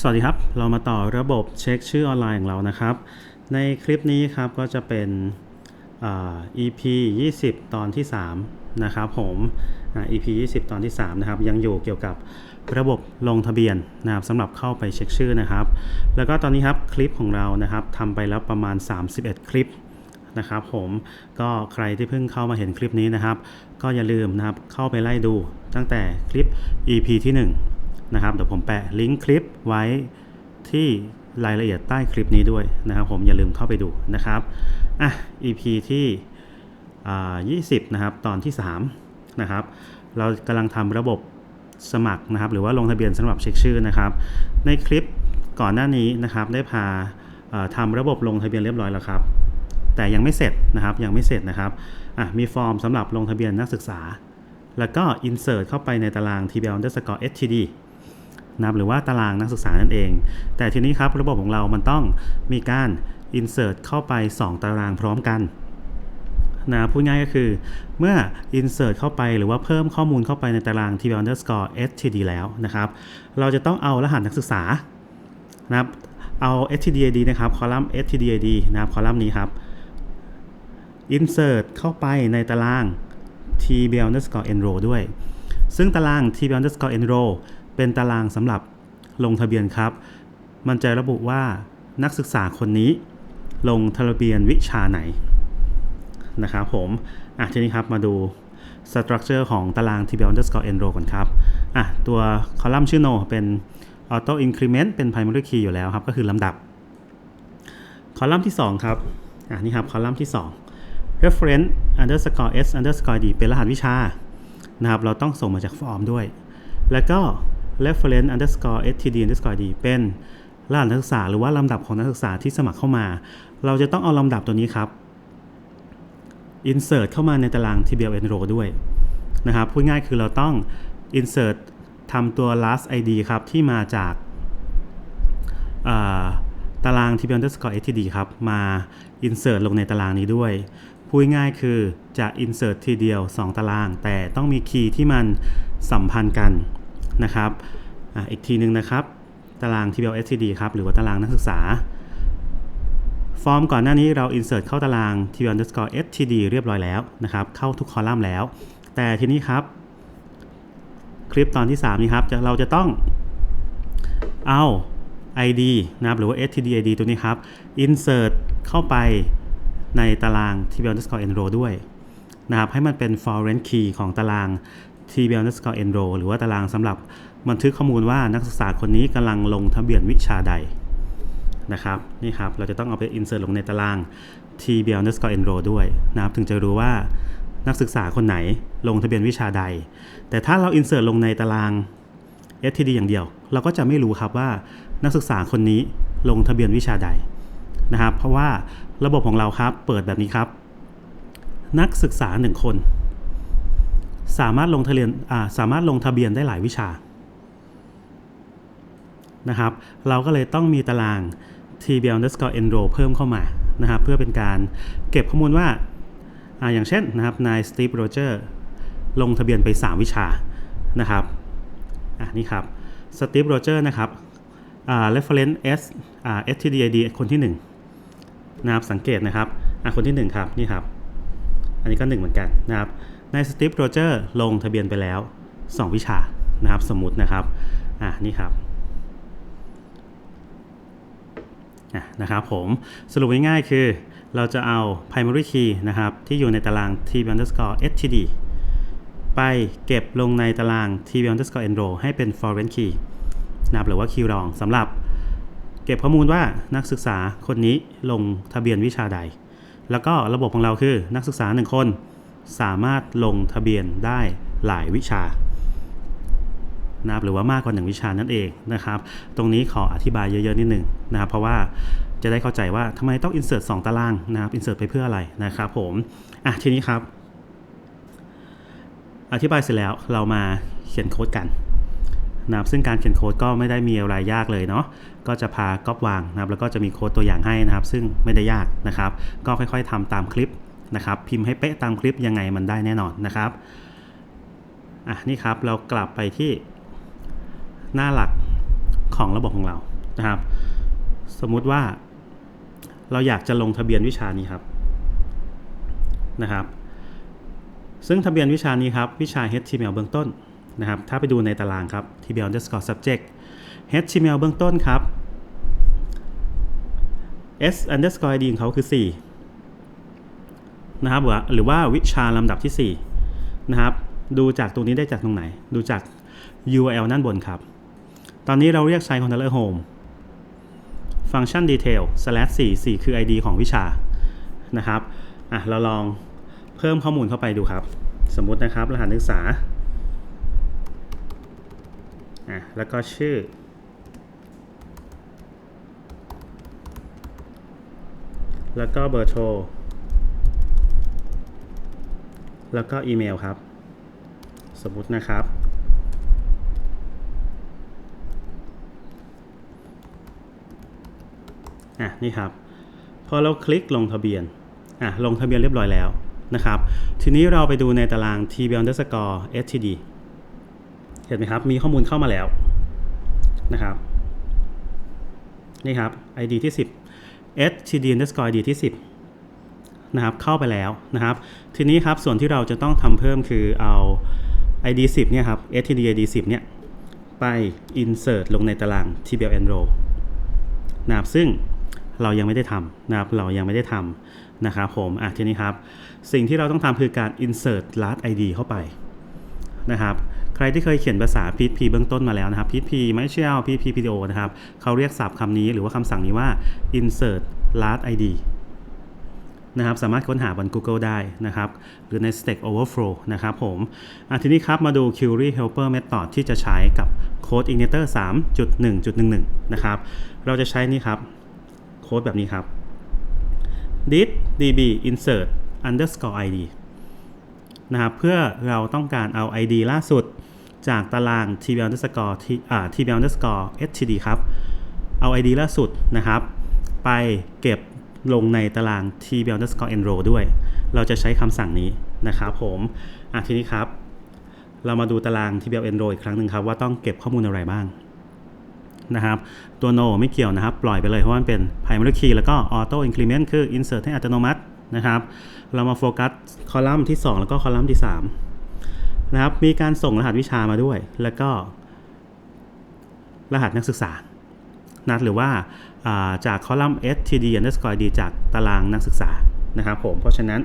สวัสดีครับ เรามาต่อระบบเช็คชื่อออนไลน์ของเรานะครับ ในคลิปนี้ครับก็จะเป็นอ่า EP 20 ตอนที่ 3 นะครับผมอ่า EP 20 ตอนที่ 3 นะครับ ยังอยู่เกี่ยวกับระบบลงทะเบียนนะครับสำหรับเข้าไปเช็คชื่อนะครับ แล้วก็ตอนนี้ครับคลิปของเรานะครับทำไปแล้วประมาณ 31 คลิปนะครับผมก็ใครที่เพิ่งเข้ามาเห็นคลิปนี้นะครับ ก็อย่าลืมนะครับเข้าไปไล่ดูตั้งแต่คลิป EP ที่ 1 นะครับเดี๋ยวผมแปะลิงก์คลิปไว้ที่รายละเอียดใต้คลิปนี้ด้วยนะครับ ผมอย่าลืมเข้าไปดูนะครับอะ EP ที่อ่า20 นะครับ ตอนที่ 3 นะครับ เรากำลังทำระบบสมัครนะครับ หรือว่าลงทะเบียนสำหรับเช็คชื่อนะครับ ในคลิปก่อนหน้านี้นะครับ ได้พาทำระบบลงทะเบียนเรียบร้อยแล้วครับ แต่ยังไม่เสร็จนะครับ ยังไม่เสร็จนะครับอะมีฟอร์มสำหรับลงทะเบียนนักศึกษา แล้วก็ insert เข้าไปในตาราง tbl underscore std นะครับหรือว่าตารางนักศึกษานั่นเอง แต่ทีนี้ครับระบบของเรามันต้องมีการ insert เข้าไป 2 ตารางพร้อมกันนะพูดง่ายก็คือเมื่อ insert เข้าไปหรือว่าเพิ่มข้อมูลเข้าไปในตาราง tbl underscore std แล้วนะครับเราจะต้องเอารหัสนักศึกษานะครับเอา stdid นะครับคอลัมน์ stdid นะครับคอลัมน์นี้ครับ insert เข้าไปในตาราง tbl underscore enroll ด้วย ซึ่งตาราง tbl underscore enroll เป็นตารางสำหรับลงทะเบียนครับ มันจะระบุว่านักศึกษาคนนี้ลงทะเบียนวิชาไหนนะครับผมอะทีนี้ครับมาดู structure ของตาราง tbl underscore enroll ก่อนครับอะตัวคอลัมน์ชื่อ no เป็น auto increment เป็น primary key อยู่แล้วครับ ก็คือลำดับ คอลัมน์ที่ 2 ครับอะนี่ครับ คอลัมน์ที่ 2 reference underscore s underscore d เป็นรหัสวิชานะครับ เราต้องส่งมาจากฟอร์มด้วย แล้วก็ reference underscore std underscore d เป็นรหัสนักศึกษาหรือว่าลำดับของนักศึกษาที่สมัครเข้ามา เราจะต้องเอาลำดับตัวนี้ครับ insert เข้ามาในตาราง tbl enroll ด้วยนะครับพูดง่ายคือเราต้อง insert ทำตัว last id ครับ ที่มาจากาตาราง tb underscore std ครับมา insert ลงในตารางนี้ด้วยพูดง่ายคือจะ insert ทีเดียว 2 ตาราง แต่ต้องมีคีย์ที่มันสัมพันธ์กัน นะครับอะอีกทีหนึ่งนะครับ ตาราง tbl std ครับ หรือว่าตารางนักศึกษา ฟอร์มก่อนหน้านี้เรา insert เข้าตาราง tb underscore std เรียบร้อยแล้วนะครับ เข้าทุกคอลัมน์แล้ว แต่ทีนี้ครับ คลิปตอนที่ 3 นี้ครับ เราจะต้องเอา id นะครับหรือว่า std id ตัวนี้ครับ insert เข้าไปในตาราง tb underscore enroll ด้วยนะครับให้มันเป็น foreign key ของตาราง tb underscore enroll หรือว่าตารางสำหรับบันทึกข้อมูลว่านักศึกษาคนนี้กำลังลงทะเบียนวิชาใดนะครับนี่ครับ เราจะต้องเอาไป insert ลงในตาราง tbl underscore enroll ด้วยนะครับถึงจะรู้ว่านักศึกษาคนไหนลงทะเบียนวิชาใด แต่ถ้าเรา insert ลงในตาราง std อย่างเดียว เราก็จะไม่รู้ครับว่านักศึกษาคนนี้ลงทะเบียนวิชาใดนะครับ เพราะว่าระบบของเราครับเปิดแบบนี้ครับ นักศึกษาหนึ่งคน สามารถลงทะเบียนสามารถลงทะเบียนได้หลายวิชานะครับ เราก็เลยต้องมีตาราง tbl underscore enroll เพิ่มเข้ามานะครับ เพื่อเป็นการเก็บข้อมูลว่าออย่างเช่นนะครับนายสตีฟโรเจอร์ลงทะเบียนไป 3 วิชานะครับอะนี่ครับสตีฟโรเจอร์นะครับอ่า reference s อ่า stdid คนที่ 1 นะครับสังเกตนะครับอะคนที่ 1 ครับ นี่ครับ อันนี้ก็ 1 เหมือนกันนะครับ นายสตีฟโรเจอร์ลงทะเบียนไปแล้ว 2 วิชานะครับสมมุตินะครับอะนี่ครับอะนะครับผมสรุปง่ายๆคือเราจะเอา primary key นะครับที่อยู่ในตาราง tb underscore std ไปเก็บลงในตาราง tb underscore enroll ให้เป็น foreign key นะครับหรือว่า key รองสำหรับเก็บข้อมูลว่านักศึกษาคนนี้ลงทะเบียนวิชาใด แล้วก็ระบบของเราคือนักศึกษา 1 คน สามารถลงทะเบียนได้หลายวิชานะครับหรือว่ามากกว่า 1 วิชานั่นเองนะครับ ตรงนี้ขออธิบายเยอะ ๆ นิดนึงนะครับ เพราะว่าจะได้เข้าใจว่าทำไมต้อง insert 2 ตารางนะครับ insert ไปเพื่ออะไรนะครับผมอะทีนี้ครับ อธิบายเสร็จแล้วเรามาเขียนโค้ดกันนะครับซึ่งการเขียนโค้ดก็ไม่ได้มีอะไรยากเลยเนาะก็จะพาก๊อปวางนะครับแล้วก็จะมีโค้ดตัวอย่างให้นะครับ ซึ่งไม่ได้ยากนะครับ ก็ค่อยๆทำตามคลิป นะครับพิมพ์ให้เป๊ะตามคลิปยังไงมันได้แน่นอนนะครับอะนี่ครับเรากลับไปที่หน้าหลักของระบบของเรานะครับ สมมุติว่าเราอยากจะลงทะเบียนวิชานี้ครับนะครับ ซึ่งทะเบียนวิชานี้ครับวิชา HTML เบื้องต้นนะครับ ถ้าไปดูในตารางครับ TBL underscore subject HTML เบื้องต้นครับ S underscore ID ของเขาคือ 4 นะครับหรือว่าวิชาลำดับที่4นะครับดูจากตรงนี้ได้จากตรงไหน ดูจาก URL ด้านบนครับ ตอนนี้เราเรียกใช้ controller home ฟังก์ชัน detail slash 4 4คือ ID ของวิชานะครับอะเราลองเพิ่มข้อมูลเข้าไปดูครับ สมมุตินะครับ รหัสนักศึกษาอะแล้วก็ชื่อ แล้วก็เบอร์โทร แล้วก็อีเมลครับ สมมตินะครับ อะนี่ครับ พอเราคลิกลงทะเบียน อะลงทะเบียนเรียบร้อยแล้วนะครับ ทีนี้เราไปดูในตาราง tb underscore std เห็นไหมครับ มีข้อมูลเข้ามาแล้วนะครับ นี่ครับ id ที่ 10 std underscore id ที่ 10 นะครับเข้าไปแล้วนะครับ ทีนี้ครับส่วนที่เราจะต้องทำเพิ่มคือเอา id 10เนี่ยครับ std id 10เนี่ยไป insert ลงในตาราง tbl enroll นะครับซึ่งเรายังไม่ได้ทำนะครับเรายังไม่ได้ทำนะครับผมอะทีนี้ครับ สิ่งที่เราต้องทำคือการ insert last id เข้าไปนะครับใครที่เคยเขียนภาษา PHP เบื้องต้นมาแล้วนะครับ PHP ไม่ใช่เอา PHP video นะครับเขาเรียกศัพท์คำนี้หรือว่าคำสั่งนี้ว่า insert last id นะครับสามารถค้นหาบน Google ได้นะครับหรือใน Stack Overflow นะครับผมทีนี้ครับมาดู Query Helper Method ที่จะใช้กับ Code Igniter 3.1.11 นะครับเราจะใช้นี่ครับโค้ดแบบนี้ครับ dit db insert underscore id นะครับเพื่อเราต้องการเอา id ล่าสุดจากตาราง tb underscore tb underscore std ครับ เอา id ล่าสุดนะครับ ไปเก็บ ลงในตาราง tb underscore enroll ด้วย เราจะใช้คำสั่งนี้นะครับผมอะทีนี้ครับ เรามาดูตาราง tbl enroll อีกครั้งหนึ่งครับ ว่าต้องเก็บข้อมูลอะไรบ้างนะครับตัว no ไม่เกี่ยวนะครับ ปล่อยไปเลยเพราะมันเป็น primary key แล้วก็ auto increment คือ insert ให้อัตโนมัตินะครับ เรามาโฟกัสคอลัมน์ที่ 2 แล้วก็คอลัมน์ที่ 3 นะครับ มีการส่งรหัสวิชามาด้วย แล้วก็ รหัสนักศึกษานะหรือว่า จากคอลัมน์ std underscore d จากตารางนักศึกษานะครับผม เพราะฉะนั้น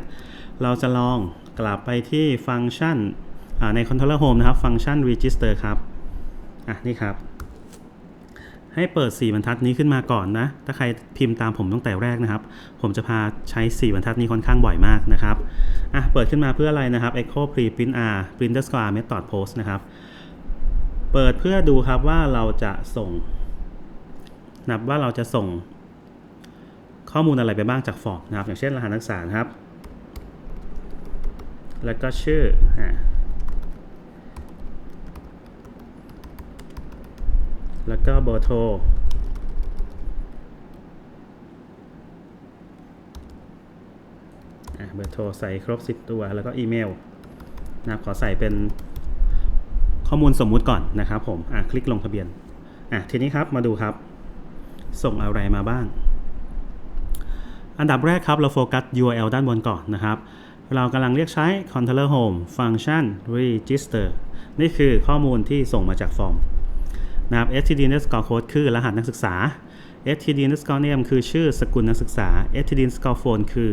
เราจะลองกลับไปที่ฟังก์ชันใน controller home นะครับ ฟังก์ชัน register ครับ อะ นี่ครับ ให้เปิด 4 บรรทัดนี้ขึ้นมาก่อนนะ ถ้าใครพิมพ์ตามผมตั้งแต่แรกนะครับ ผมจะพาใช้ 4 บรรทัดนี้ค่อนข้างบ่อยมากนะครับ อะ เปิดขึ้นมาเพื่ออะไรนะครับ echo pre print r print underscore method post นะครับ เปิดเพื่อดูครับว่าเราจะส่ง นับว่าเราจะส่งข้อมูลอะไรไปบ้างจากฟอร์มนะครับ อย่างเช่นรหัสนักศึกษาครับ แล้วก็ชื่อแล้วก็เบอร์โทรเบอร์โทรใส่ครบ 10 ตัว แล้วก็อีเมลนับขอใส่เป็นข้อมูลสมมุติก่อนนะครับผมคลิกลงทะเบียนทีนี้ครับมาดูครับ ส่งอะไรมาบ้าง อันดับแรกครับเราโฟกัส URL ด้านบนก่อนนะครับ เรากำลังเรียกใช้ controller home function register นี่คือข้อมูลที่ส่งมาจากฟอร์มนะครับ std underscore code คือรหัสนักศึกษา std underscore name คือชื่อสกุลนักศึกษา std underscore phone คือ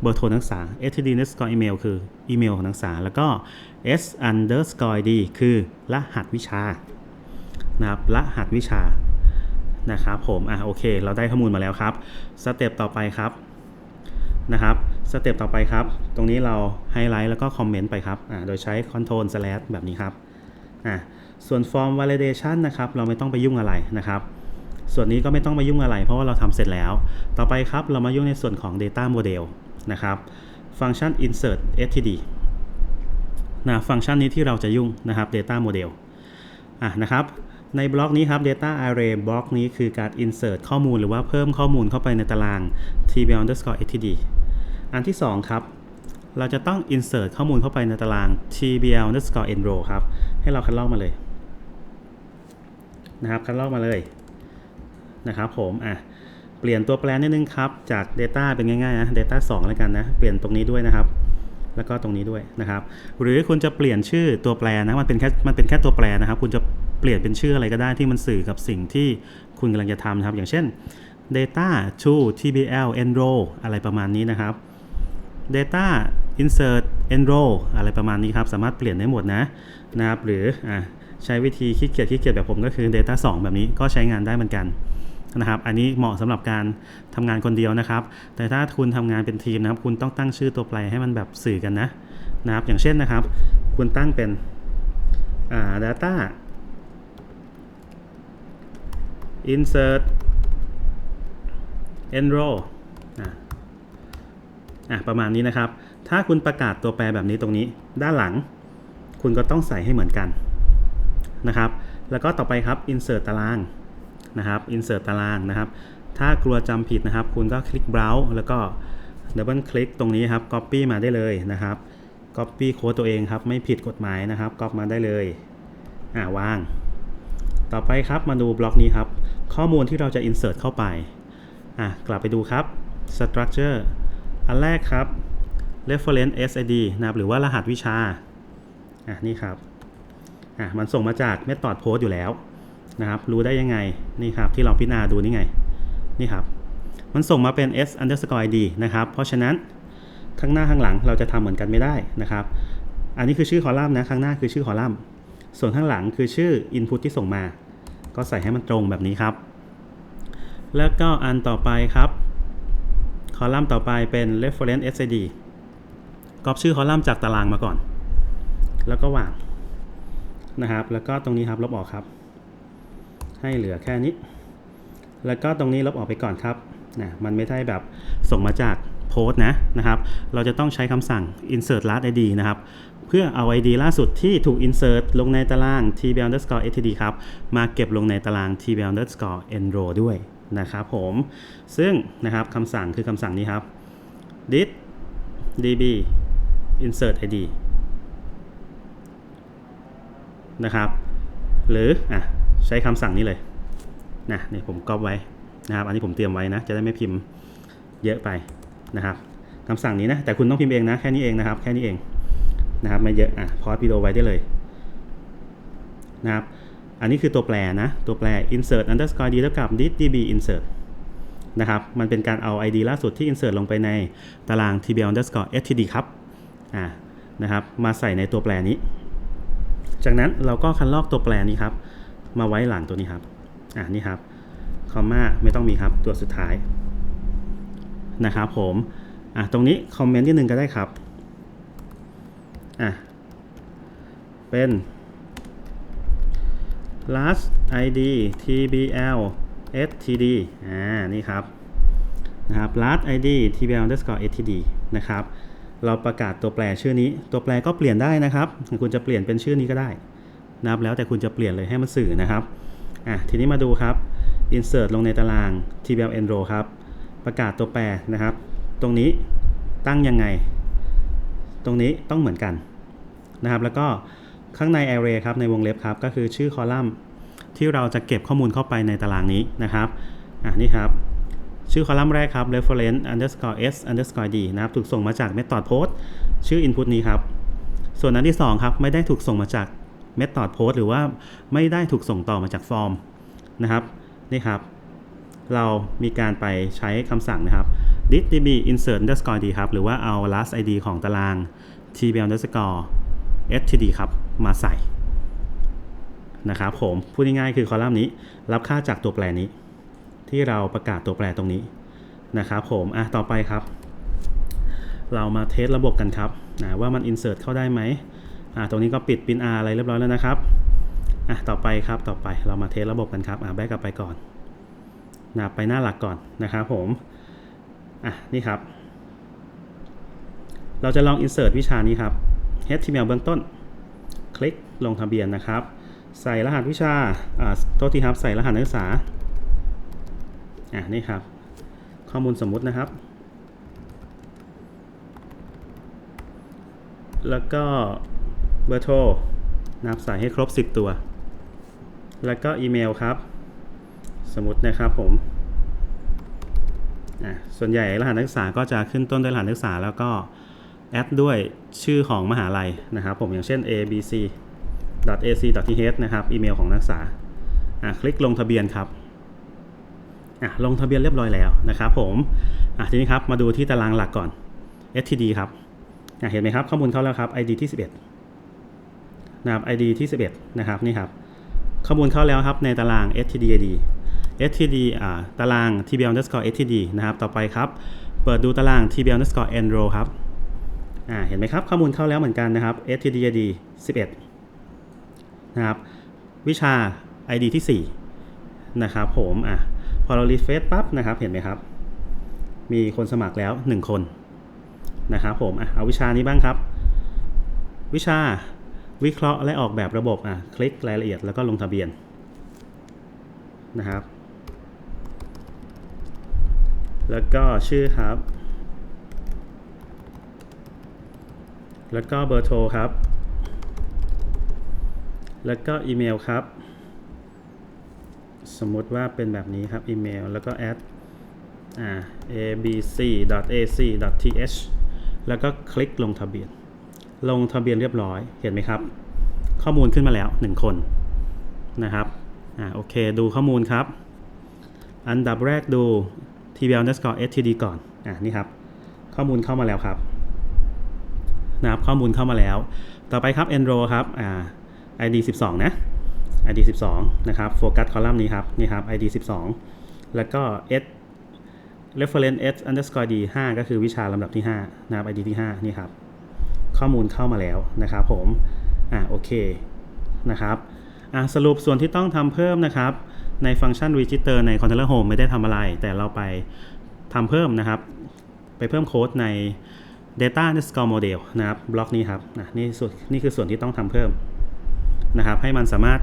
เบอร์โทรนักศึกษา std underscore email คืออีเมลของนักศึกษา แล้วก็ s underscore id คือรหัสวิชานะครับรหัสวิชา นะครับผมอะโอเค เราได้ข้อมูลมาแล้วครับสเต็ปต่อไปครับนะครับสเต็ปต่อไปครับ ตรงนี้เราไฮไลท์แล้วก็คอมเมนต์ไปครับอ่าโดยใช้ Ctrl slash แบบนี้ครับอ่าส่วน form validation นะครับ เราไม่ต้องไปยุ่งอะไรนะครับ ส่วนนี้ก็ไม่ต้องไปยุ่งอะไร เพราะว่าเราทำเสร็จแล้ว ต่อไปครับ เรามายุ่งในส่วนของ data model นะครับ ฟังก์ชัน insert std นะฟังก์ชันนี้ที่เราจะยุ่งนะครับ data model อะนะครับ ในบล็อกนี้ครับ data array บล็อกนี้คือการ insert ข้อมูลหรือว่าเพิ่มข้อมูลเข้าไปในตาราง tbl underscore std อันที่ 2 ครับ เราจะต้อง insert ข้อมูลเข้าไปในตาราง tbl underscore enroll ครับ ให้เราคัดลอกมาเลย นะครับ คัดลอกมาเลย นะครับผม อะ เปลี่ยนตัวแปรนิดนึงครับ จาก Data เป็นง่ายๆนะ Data 2 แล้วกันนะ เปลี่ยนตรงนี้ด้วยนะครับแล้วก็ตรงนี้ด้วยนะครับ หรือคุณจะเปลี่ยนชื่อตัวแปรนะมันเป็นแค่มันเป็นแค่ตัวแปรนะครับ คุณจะ เปลี่ยนเป็นชื่ออะไรก็ได้ที่มันสื่อกับสิ่งที่คุณกำลังจะทำนะครับ อย่างเช่น data to tbl enroll อะไรประมาณนี้นะครับ data insert enroll อะไรประมาณนี้ครับ สามารถเปลี่ยนได้หมดนะนะครับ หรืออใช้วิธีคิดเกียจคิดเกียจแบบผมก็คือ data 2 แบบนี้ก็ใช้งานได้เหมือนกันนะครับ อันนี้เหมาะสำหรับการทำงานคนเดียวนะครับ แต่ถ้าคุณทำงานเป็นทีมนะครับ คุณต้องตั้งชื่อตัวแปรให้มันแบบสื่อกันนะนะครับ อย่างเช่นนะครับ คุณตั้งเป็นอ่า data insert enroll อะอะประมาณนี้นะครับ ถ้าคุณประกาศตัวแปรแบบนี้ตรงนี้ ด้านหลัง คุณก็ต้องใส่ให้เหมือนกันนะครับ แล้วก็ต่อไปครับ insert ตารางนะครับ insert ตารางนะครับ ถ้ากลัวจำผิดนะครับ คุณก็คลิก browse แล้วก็ double click ตรงนี้ครับ copy มาได้เลยนะครับ copy โค้ดตัวเองครับ ไม่ผิดกฎหมายนะครับ copy มาได้เลย อ่าวาง ต่อไปครับมาดูบล็อกนี้ครับ ข้อมูลที่เราจะ insert เข้าไป อะ กลับไปดูครับ structure อันแรกครับ reference SID นะครับ หรือว่ารหัสวิชา อะ นี่ครับ อะ มันส่งมาจาก method post อยู่แล้วนะครับ รู้ได้ยังไง นี่ครับ ที่เราพิจารณาดูนี่ไง นี่ครับ มันส่งมาเป็น s underscore id นะครับ เพราะฉะนั้นข้างหน้าข้างหลังเราจะทำเหมือนกันไม่ได้นะครับ อันนี้คือชื่อคอลัมน์นะ ข้างหน้าคือชื่อคอลัมน์ ส่วนข้างหลังคือชื่อ input ที่ส่งมา ก็ใส่ให้มันตรงแบบนี้ครับ แล้วก็อันต่อไปครับ คอลัมน์ต่อไปเป็น reference SID ก๊อปชื่อคอลัมน์จากตารางมาก่อน แล้วก็วางนะครับ แล้วก็ตรงนี้ครับลบออกครับ ให้เหลือแค่นี้ แล้วก็ตรงนี้ลบออกไปก่อนครับนะมันไม่ได้แบบส่งมาจากโพสต์นะนะครับ เราจะต้องใช้คำสั่ง insert last id นะครับ เพื่อเอา id ล่าสุดที่ถูก insert ลงในตาราง tbl underscore std ครับ มาเก็บลงในตาราง tbl underscore enroll ด้วย นะครับผมซึ่งนะครับคำสั่งคือคำสั่งนี้ครับ dit db insert id นะครับ หรืออะใช้คำสั่งนี้เลยนะนี่ผมก๊อปไว้นะครับ อันนี้ผมเตรียมไว้นะ จะได้ไม่พิมพ์เยอะไปนะครับคำสั่งนี้นะแต่คุณต้องพิมพ์เองนะแค่นี้เองนะครับ แค่นี้เองนะครับไม่เยอะอะพอสวิดีโอไว้ได้เลยนะครับ อันนี้คือตัวแปรนะ ตัวแปร insert underscore d เท่ากับ dit db insert นะครับ มันเป็นการเอา id ล่าสุดที่ insert ลงไปในตาราง tbl underscore std ครับ อ่า นะครับ มาใส่ในตัวแปรนี้ จากนั้นเราก็คันลอกตัวแปรนี้ครับ มาไว้หลังตัวนี้ครับ อ่านี่ครับ คอมมาไม่ต้องมีครับ ตัวสุดท้าย นะครับผม อะตรงนี้คอมเมนต์ที่หนึ่งก็ได้ครับ อะเป็น last id tbl std อ่า นี่ครับ นะครับ last id tbl underscore std นะครับ เราประกาศตัวแปรชื่อนี้ ตัวแปรก็เปลี่ยนได้นะครับ คุณจะเปลี่ยนเป็นชื่อนี้ก็ได้นะครับ แล้วแต่คุณจะเปลี่ยนเลยให้มันสื่อนะครับ อะ ทีนี้มาดูครับ insert ลงในตาราง tbl enroll ครับ ประกาศตัวแปรนะครับ ตรงนี้ตั้งยังไง ตรงนี้ต้องเหมือนกันนะครับ แล้วก็ ข้างใน array ครับในวงเล็บครับก็คือชื่อคอลัมน์ที่เราจะเก็บข้อมูลเข้าไปในตารางนี้นะครับอะนี่ครับชื่อคอลัมน์แรกครับ reference underscore s underscore d นะครับถูกส่งมาจาก method post ชื่อ input นี้ครับส่วนอันที่2ครับไม่ได้ถูกส่งมาจาก method post หรือว่าไม่ได้ถูกส่งต่อมาจากฟอร์มนะครับนี่ครับเรามีการไปใช้คำสั่งนะครับ dit db insert underscore d ครับหรือว่าเอา last id ของตาราง tbl underscore std ครับ มาใส่นะครับผมพูดง่ายๆคือคอลัมน์นี้ รับค่าจากตัวแปรนี้ ที่เราประกาศตัวแปรตรงนี้นะครับผมอะต่อไปครับ เรามาเทสระบบกันครับนะว่ามัน insert เข้าได้ไหมอะตรงนี้ก็ปิด pin r อะไรเรียบร้อยแล้วนะครับอะต่อไปครับต่อไปเรามาเทสระบบกันครับอะแบกกลับไปก่อนนะไปหน้าหลักก่อนนะครับผมอะนี่ครับ เราจะลอง insert วิชานี้ครับ HTML เบื้องต้น คลิกลงทะเบียนนะครับ ใส่รหัสวิชาอ่าโทษทีครับ ใส่รหัสนักศึกษาอะนี่ครับ ข้อมูลสมมุตินะครับ แล้วก็เบอร์โทรนับใส่ให้ครบ 10 ตัว แล้วก็อีเมลครับ สมมตินะครับผมอะส่วนใหญ่รหัสนักศึกษาก็จะขึ้นต้นด้วยรหัสนักศึกษาแล้วก็ แอดด้วยชื่อของมหาลัยนะครับ ผมอย่างเช่น abc ac th นะครับอีเมลของนักศึกษาอะคลิกลงทะเบียนครับอะลงทะเบียนเรียบร้อยแล้วนะครับผมอะทีนี้ครับมาดูที่ตารางหลักก่อน std ครับอะเห็นไหมครับข้อมูลเข้าแล้วครับ id ที่ 11 นะครับ id ที่ 11 นะครับนี่ครับข้อมูลเข้าแล้วครับในตาราง stdid std อ่าตาราง tbl underscore std นะครับ ต่อไปครับ เปิดดูตาราง tbl underscore enroll ครับ อ่าเห็นไหมครับข้อมูลเข้าแล้วเหมือนกันนะครับ stdid 11 นะครับ วิชา id ที่ 4 นะครับผมอะพอเรา refresh ปั๊บนะครับเห็นไหมครับ มีคนสมัครแล้ว 1 คนนะครับผมอะเอาวิชานี้บ้างครับ วิชาวิเคราะห์และออกแบบระบบอะคลิกรายละเอียดแล้วก็ลงทะเบียนนะครับ แล้วก็ชื่อครับ แล้วก็เบอร์โทรครับ แล้วก็อีเมลครับ สมมติว่าเป็นแบบนี้ครับอีเมลแล้วก็ add อ่า abc.ac.th แล้วก็คลิกลงทะเบียน ลงทะเบียนเรียบร้อยเห็นไหมครับ ข้อมูลขึ้นมาแล้ว 1 คนนะครับอ่าโอเคดูข้อมูลครับ อันดับแรกดู tbl underscore std ก่อนอ่านี่ครับ ข้อมูลเข้ามาแล้วครับ นะครับข้อมูลเข้ามาแล้ว ต่อไปครับ enroll ครับอ่า id 12 นะ id 12 นะครับโฟกัสคอลัมน์นี้ครับนี่ครับ id 12 แล้วก็ s reference s underscore d 5ก็คือวิชาลำดับที่ 5 นะครับ id ที่ 5 นี่ครับ ข้อมูลเข้ามาแล้วนะครับผมอ่าโอเคนะครับอะสรุปส่วนที่ต้องทำเพิ่มนะครับ ในฟังก์ชัน register ใน controller home ไม่ได้ทำอะไร แต่เราไปทำเพิ่มนะครับ ไปเพิ่มโค้ดใน data underscore model นะครับบล็อกนี้ครับนะนี่ส่วนนี่คือส่วนที่ต้องทำเพิ่มนะครับ ให้มันสามารถ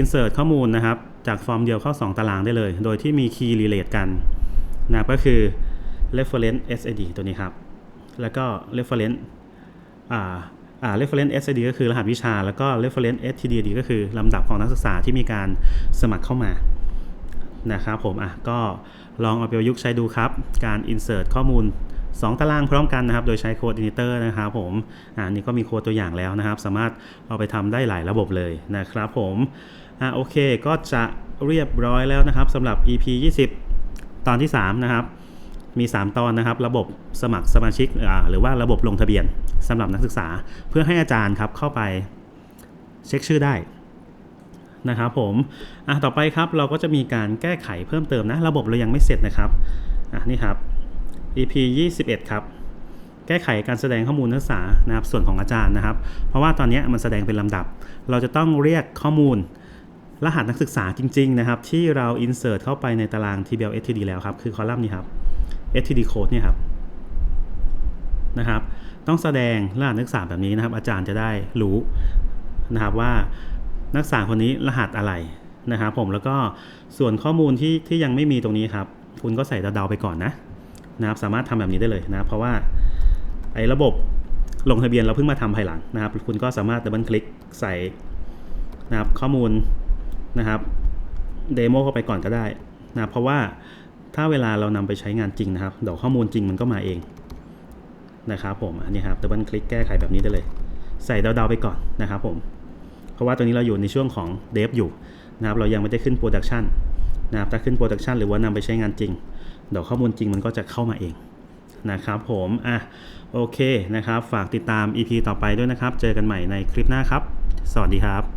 insert ข้อมูลนะครับ จากฟอร์มเดียวเข้า 2 ตารางได้เลย โดยที่มี key relate กันนะครับก็คือ reference SID ตัวนี้ครับ แล้วก็ reference อ่าอ่า reference SID ก็คือรหัสวิชา แล้วก็ reference STDD ก็คือลำดับของนักศึกษาที่มีการสมัครเข้ามานะครับผมอะก็ลองเอาไปประยุกต์ใช้ดูครับ การ insert ข้อมูล 2 ตารางพร้อมกันนะครับ โดยใช้โค้ด editor นะครับผมอ่านี่ก็มีโค้ดตัวอย่างแล้วนะครับ สามารถเอาไปทำได้หลายระบบเลยนะครับผมอ่าโอเค ก็จะเรียบร้อยแล้วนะครับสำหรับ EP 20 ตอนที่ 3 นะครับ มี 3 ตอนนะครับ ระบบสมัครสมาชิกหรือว่าระบบลงทะเบียนสำหรับนักศึกษา เพื่อให้อาจารย์ครับเข้าไปเช็คชื่อได้นะครับผมอะต่อไปครับเราก็จะมีการแก้ไขเพิ่มเติมนะ ระบบเรายังไม่เสร็จนะครับอะนี่ครับ EP 21 ครับ แก้ไขการแสดงข้อมูลนักศึกษานะครับส่วนของอาจารย์นะครับ เพราะว่าตอนนี้มันแสดงเป็นลำดับ เราจะต้องเรียกข้อมูลรหัสนักศึกษาจริง ๆ นะครับ ที่เรา insert เข้าไปในตาราง TBL STD แล้วครับ คือคอลัมน์นี้ครับ STD code เนี่ยครับนะครับ ต้องแสดงรหัสนักศึกษาแบบนี้นะครับ อาจารย์จะได้รู้นะครับว่านักศึกษาคนนี้รหัสอะไรนะครับผมแล้วก็ส่วนข้อมูลที่ที่ยังไม่มีตรงนี้ครับ คุณก็ใส่เดาๆไปก่อนนะ นะครับสามารถทำแบบนี้ได้เลยนะเพราะว่าไอ้ระบบลงทะเบียนเราเพิ่งมาทำภายหลังนะครับ คุณก็สามารถดับเบิลคลิกใส่นะครับข้อมูลนะครับเดโมเข้าไปก่อนก็ได้นะเพราะว่าถ้าเวลาเรานำไปใช้งานจริงนะครับเดี๋ยวข้อมูลจริงมันก็มาเองนะครับผมอันนี้ครับดับเบิลคลิกแก้ไขแบบนี้ได้เลย ใส่เดาๆไปก่อนนะครับผมเพราะว่าตัวนี้เราอยู่ในช่วงของเดฟอยู่นะครับเรายังไม่ได้ขึ้นโปรดักชันนะครับถ้าขึ้นโปรดักชันหรือว่านำไปใช้งานจริง เดี๋ยวข้อมูลจริงมันก็จะเข้ามาเองนะครับผมอะโอเคนะครับ ฝากติดตาม EP ต่อไปด้วยนะครับ เจอกันใหม่ในคลิปหน้าครับ สวัสดีครับ